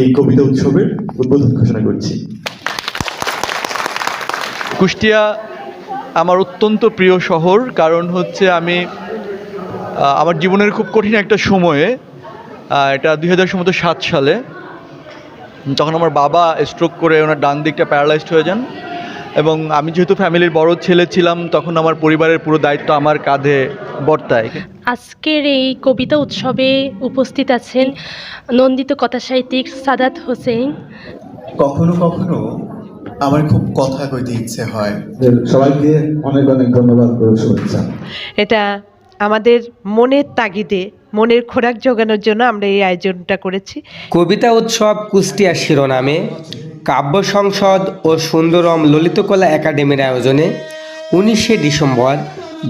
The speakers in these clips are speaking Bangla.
এই কবিতা উৎসবের উদ্বোধন ঘোষণা করছি। কুষ্টিয়া আমার অত্যন্ত প্রিয় শহর, কারণ হচ্ছে আমি আমার জীবনের খুব কঠিন একটা সময়ে এটা দুই হাজার সাত সালে তখন আমার বাবা স্ট্রোক করে ওনার ডান দিকটা প্যারালাইজড হয়ে যান, এবং আমি যেহেতু ফ্যামিলির বড় ছেলে ছিলাম, তখন আমার পরিবারের পুরো দায়িত্ব আমার কাঁধে বর্তায়। আজকের এই কবিতা উৎসবে উপস্থিত আছেন নন্দিত কথা সাহিত্যিক সাদাত হোসেন। কখনো কখনো আমার খুব কথা কইতে ইচ্ছে হয়। সবাইকে অনেক অনেক ধন্যবাদ শুভেচ্ছা। এটা আমাদের মনের তাগিদে মনের খোরাক জোগানোর জন্য আমরা এই আয়োজনটা করেছি। কবিতা উৎসব কুষ্টিয়া শিরোনামে কাব্য সংসদ ও সুন্দরম ললিতকলা একাডেমির আয়োজনে উনিশে ডিসেম্বর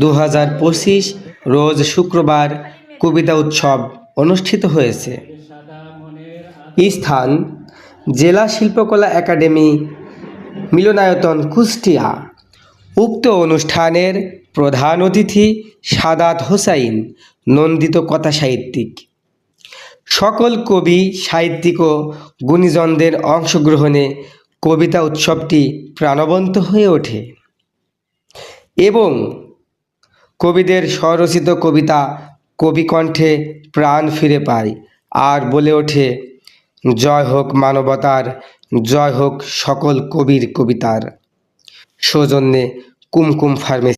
দু হাজার পঁচিশ রোজ শুক্রবার কবিতা উৎসব অনুষ্ঠিত হয়েছে। স্থান জেলা শিল্পকলা একাডেমি মিলনায়তন কুষ্টিয়া। উক্ত অনুষ্ঠানের প্রধান অতিথি সাদাত হোসাইন, নন্দিত কথা সাহিত্যিক। সকল কবি, সাহিত্যিক ও গুণীজনদের অংশগ্রহণে কবিতা উৎসবটি প্রাণবন্ত হয়ে ওঠে। এবং কবিদের স্বরচিত কবিতা কবিকণ্ঠে প্রাণ ফিরে পায় আর বলে ওঠে, জয় হোক মানবতার, জয় হোক সকল কবির কবিতার। সৌজন্যে কুমকুম ফার্মেসি